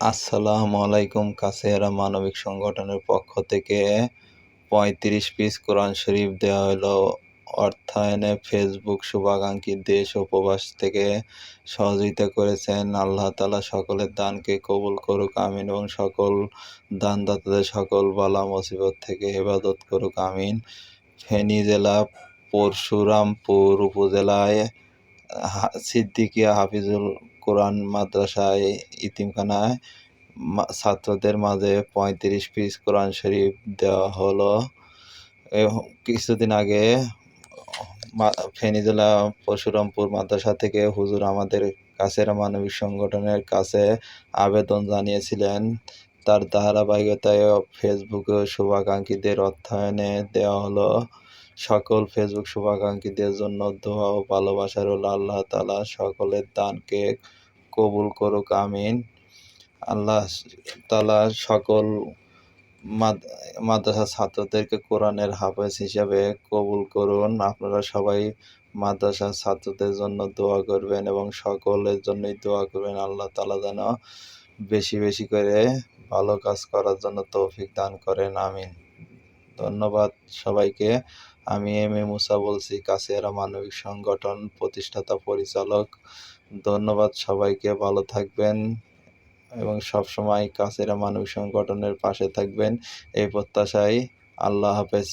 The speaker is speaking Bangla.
আসসালামু আলাইকুম কাছেরা মানবিক সংগঠনের পক্ষ থেকে পঁয়ত্রিশ পিস কোরআন শরীফ দেওয়া হলো। অর্থায়নে ফেসবুক শুভাকাঙ্ক্ষী দেশ ও প্রবাস থেকে সহযোগিতা করেছেন আল্লাহ তালা সকলের দানকে কবুল করুক, আমিন, এবং সকল দানদাতাদের সকল বালা মুসিবত থেকে হেফাজত করুক, আমিন। ফেনী জেলা পরশুরামপুর উপজেলায় সিদ্দিকিয়া হাফিজুল কোরআন মাদ্রাসায় ইতিমখানায় ছাত্রদের মাঝে পঁয়ত্রিশ পিস কোরআন শরীফ দেওয়া হলো। কিছুদিন আগে ফেনী জেলা পরশুরামপুর মাদ্রাসা থেকে হুজুর আমাদের কাছের মানবিক সংগঠনের কাছে আবেদন জানিয়েছিলেন। তার ধারাবাহিকতায় ফেসবুকে শুভাকাঙ্ক্ষীদের অর্থায়নে দেওয়া হলো। সকল ফেসবুক শুভাকাঙ্ক্ষীদের জন্য দোয়া ও ভালোবাসা রইল আল্লাহ তালা সকলের দানকে কবুল করুক, আমিন। আল্লাহ তালা সকল মাদ- মাদ্রাসার ছাত্রদেরকে কোরআনের হাফেজ হিসাবে কবুল করুন। আপনারা সবাই মাদ্রাসার ছাত্রদের জন্য দোয়া করবেন এবং সকলের জন্যই দোয়া করবেন। আল্লাহ তালা যেন বেশি বেশি করে ভালো কাজ করার জন্য তৌফিক দান করেন, আমিন। ধন্যবাদ সবাইকে। আমি এম এ মুসা বলছি, কাছেরা মানবিক সংগঠন, প্রতিষ্ঠাতা, পরিচালক। ধন্যবাদ সবাইকে, ভালো থাকবেন এবং সবসময় কাছেরা মানবিক সংগঠনের পাশে থাকবেন। এই প্রত্যাশায় আল্লাহ হাফেজ।